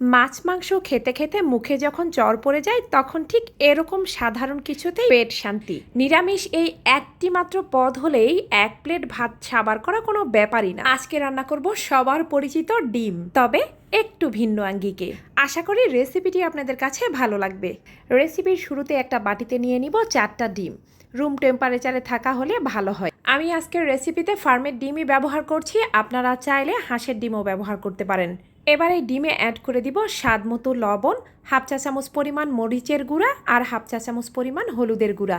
মাছ, মাংস খেতে খেতে মুখে যখন জ্বর পড়ে যায়, তখন ঠিক এরকম সাধারণ কিছুতেই পেট শান্তি। নিরামিষ এই একটি মাত্র পদ হলেই এক প্লেট ভাত সাবার করা কোনো ব্যাপারই না। আজকে রান্না করব সবার পরিচিত ডিম, তবে একটু ভিন্ন আঙ্গিকে। আশা করি রেসিপিটি আপনাদের কাছে ভালো লাগবে। রেসিপির শুরুতে একটা বাটিতে নিয়ে নিব চারটা ডিম। রুম টেম্পারেচারে থাকা হলে ভালো হয়। আমি আজকের রেসিপিতে ফার্মের ডিমই ব্যবহার করছি। আপনারা চাইলে হাঁসের ডিমও ব্যবহার করতে পারেন। এবার এই ডিমে অ্যাড করে দিব স্বাদ মতো লবণ, হাফ চা চামচ পরিমাণ মরিচের গুঁড়া আর হাফ চা চামচ পরিমাণ হলুদের গুঁড়া।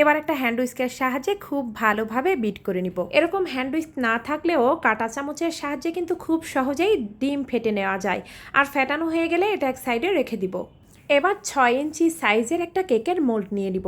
এবার একটা হ্যান্ড উইস্কের সাহায্যে খুব ভালোভাবে বিট করে নিব। এরকম হ্যান্ড উইস্ক না থাকলেও কাঁটা চামচের সাহায্যে কিন্তু খুব সহজেই ডিম ফেটে নেওয়া যায় আর ফেটানো হয়ে গেলে এটা এক সাইডে রেখে দিব। এবার ছয় ইঞ্চি সাইজের একটা কেকের মোল্ড নিয়ে নিব।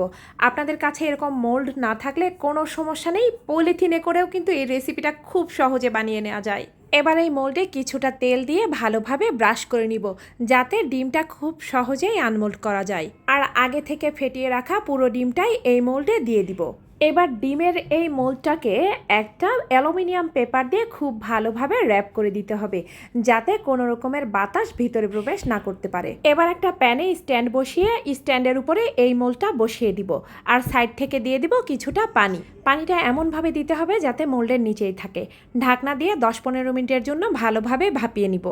আপনাদের কাছে এরকম মোল্ড না থাকলে কোনো সমস্যা নেই পলিথিনে করেও কিন্তু এই রেসিপিটা খুব সহজে বানিয়ে নেওয়া যায়। এবার এই মোল্ডে কিছুটা তেল দিয়ে ভালোভাবে ব্রাশ করে নিব, যাতে ডিমটা খুব সহজেই আনমোল্ড করা যায়। আর আগে থেকে ফেটিয়ে রাখা পুরো ডিমটাই এই মোল্ডে দিয়ে দিব। এবার ডিমের এই মোলটাকে একটা অ্যালুমিনিয়াম পেপার দিয়ে খুব ভালোভাবে র্যাপ করে দিতে হবে, যাতে কোনো রকমের বাতাস ভিতরে প্রবেশ না করতে পারে। এবার একটা প্যানে স্ট্যান্ড বসিয়ে স্ট্যান্ডের উপরে এই মোলটা বসিয়ে দিব, আর সাইড থেকে দিয়ে দিব কিছুটা পানি। পানিটা এমনভাবে দিতে হবে যাতে মোল্ডের নিচেই থাকে। ঢাকনা দিয়ে দশ পনেরো মিনিটের জন্য ভালোভাবে ভাপিয়ে নিব।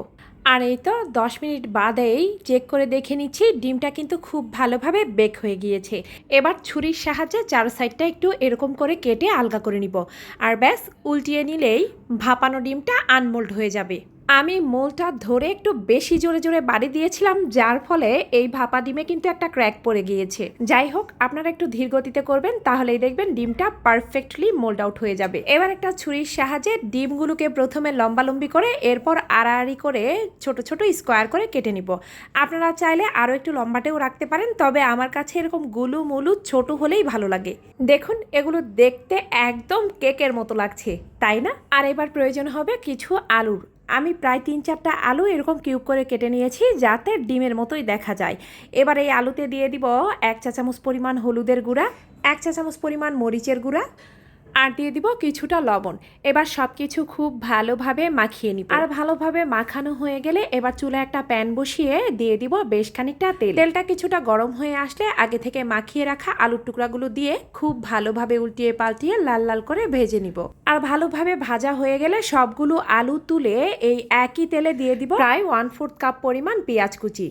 আর এই তো দশ মিনিট বাদেই চেক করে দেখে নিচ্ছি, ডিমটা কিন্তু খুব ভালোভাবে বেক হয়ে গিয়েছে। এবার ছুরির সাহায্যে চার সাইডটা একটু এরকম করে কেটে আলগা করে নিব। আর ব্যাস, উল্টিয়ে নিলেই ভাপানো ডিমটা আনমোল্ড হয়ে যাবে। আমি মোলটা ধরে একটু বেশি জোরে জোরে বাড়ি দিয়েছিলাম, যার ফলে এই ভাপা ডিমে কিন্তু একটা ক্র্যাক পড়ে গিয়েছে। যাই হোক, আপনারা একটু ধীর গতিতে করবেন, তাহলেই দেখবেন ডিমটা পারফেক্টলি মোল্ড আউট হয়ে যাবে। এবার একটা ছুরির সাহায্যে ডিমগুলোকে প্রথমে লম্বালম্বি করে, এরপর আড়াআড়ি করে ছোট ছোট স্কোয়ার করে কেটে নিব। আপনারা চাইলে আরও একটু লম্বাটেও রাখতে পারেন, তবে আমার কাছে এরকম গুলু মুলু ছোট হলেই ভালো লাগে। দেখুন, এগুলো দেখতে একদম কেকের মতো লাগছে, তাই না? আর এবার প্রয়োজন হবে কিছু আলুর। আমি প্রায় তিন চারটা আলু এরকম কিউব করে কেটে নিয়েছি যাতে ডিমের মতোই দেখা যায়। এবার এই আলুতে দিয়ে দিব এক চা চামচ পরিমাণ হলুদের গুঁড়া, এক চা চামচ পরিমাণ মরিচের গুঁড়া আর দিয়ে দিব কিছুটা লবণ। এবার সব কিছু খুব ভালোভাবে মাখিয়ে নিব। আর ভালোভাবে মাখানো হয়ে গেলে এবার চুলে একটা প্যান বসিয়ে দিয়ে দিব বেশ খানিকটা তেল। তেলটা কিছুটা গরম হয়ে আসলে আগে থেকে মাখিয়ে রাখা আলুর টুকরাগুলো দিয়ে খুব ভালোভাবে উল্টিয়ে পাল্টিয়ে লাল লাল করে ভেজে নিব। আর ভালোভাবে ভাজা হয়ে গেলে সবগুলো আলু তুলে এই একই তেলে দিয়ে দিব প্রায় ওয়ান ফোর্থ কাপ পরিমাণ পেঁয়াজ কুচি।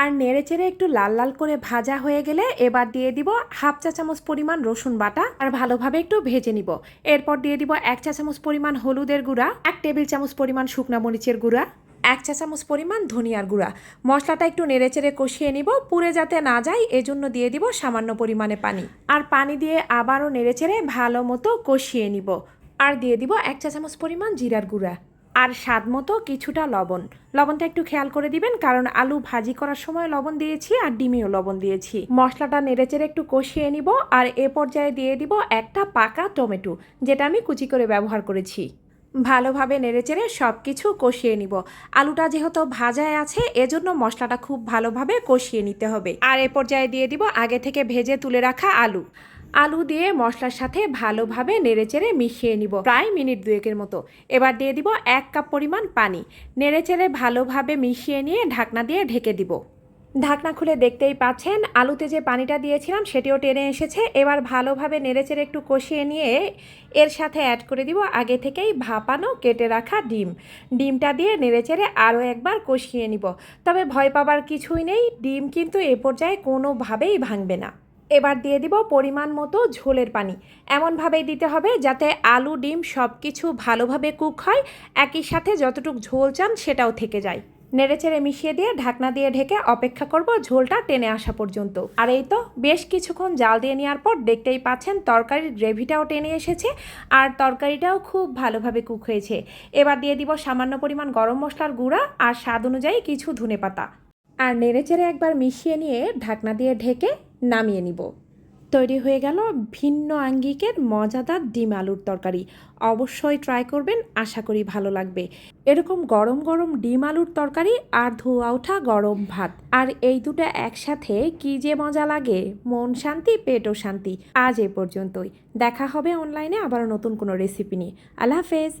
আর নেড়েচেড়ে একটু লাল লাল করে ভাজা হয়ে গেলে এবার দিয়ে দিব হাফ চা চামচ পরিমাণ রসুন বাটা আর ভালোভাবে একটু ভেজে নিব। এরপর দিয়ে দিব এক চা চামচ পরিমাণ হলুদের গুঁড়া, এক টেবিল চামচ পরিমাণ শুকনা মরিচের গুঁড়া, এক চা চামচ পরিমাণ ধনিয়ার গুঁড়া। মশলাটা একটু নেড়েচেড়ে কষিয়ে নিব, পুড়ে যাতে না যায়, এজন্য দিয়ে দিব সামান্য পরিমাণে পানি। আর পানি দিয়ে আবারও নেড়েচেড়ে ভালো মতো কষিয়ে নিব। আর দিয়ে দিব এক চা চামচ পরিমাণ জিরার গুঁড়া। আর স্বাদ মতো কিছুটা লবণ। লবণটা একটু খেয়াল করে দিবেন, কারণ আলু ভাজি করার সময় লবণ দিয়েছি আর ডিমেও লবণ দিয়েছি। মশলাটা নেড়েচেড়ে একটু কষিয়ে নিব আর এ পর্যায়ে দিয়ে দিব একটা পাকা টমেটো, যেটা আমি কুচি করে ব্যবহার করেছি। ভালোভাবে নেড়েচেড়ে সব কিছু কষিয়ে নিব। আলুটা যেহেতু ভাজায় আছে, এজন্য মশলাটা খুব ভালোভাবে কষিয়ে নিতে হবে। আর এ পর্যায়ে দিয়ে দিব আগে থেকে ভেজে তুলে রাখা আলু। আলু দিয়ে মশলার সাথে ভালোভাবে নেড়েচেড়ে মিশিয়ে নিব, প্রায় মিনিট দুয়েকের মতো। এবার দিয়ে দিব এক কাপ পরিমাণ পানি। নেড়েচেড়ে ভালোভাবে মিশিয়ে নিয়ে ঢাকনা দিয়ে ঢেকে দিব। ঢাকনা খুলে দেখতেই পাচ্ছেন, আলুতে যে পানিটা দিয়েছিলাম সেটিও টেনে এসেছে। এবার ভালোভাবে নেড়েচেড়ে একটু কষিয়ে নিয়ে এর সাথে অ্যাড করে দিব আগে থেকেই ভাপানো, কেটে রাখা ডিম। ডিমটা দিয়ে নেড়েচেড়ে আরও একবার কষিয়ে নিব। তবে ভয় পাবার কিছুই নেই, ডিম কিন্তু এ পর্যায়ে কোনোভাবেই ভাঙবে না। এবার দিয়ে দিব পরিমাণ মতো ঝোলের পানি। এমনভাবেই দিতে হবে যাতে আলু, ডিম সব কিছু ভালোভাবে কুক হয়, একই সাথে যতটুকু ঝোল চান সেটাও থেকে যায়। নেড়েচেড়ে মিশিয়ে দিয়ে ঢাকনা দিয়ে ঢেকে অপেক্ষা করব ঝোলটা টেনে আসা পর্যন্ত। আর এই তো বেশ কিছুক্ষণ জাল দিয়ে নেওয়ার পর দেখতেই পাচ্ছেন তরকারির গ্রেভিটাও টেনে এসেছে আর তরকারিটাও খুব ভালোভাবে কুক হয়েছে। এবার দিয়ে দিব সামান্য পরিমাণ গরম মশলার গুঁড়া আর স্বাদ অনুযায়ী কিছু ধনে পাতা আর নেড়েচেড়ে একবার মিশিয়ে নিয়ে ঢাকনা দিয়ে ঢেকে নামিয়ে নিব। তৈরি হয়ে গেল ভিন্ন আঙ্গিকের মজাদার ডিম আলুর তরকারি। অবশ্যই ট্রাই করবেন, আশা করি ভালো লাগবে। এরকম গরম গরম ডিম আলুর তরকারি আর ধোয়া ওঠা গরম ভাত। আর এই দুটো একসাথে কি যে মজা লাগে। মন শান্তি, পেটও শান্তি। আজ এ পর্যন্তই। দেখা হবে অনলাইনে আবার নতুন কোনো রেসিপি নিয়ে। আল্লাহ হাফেজ।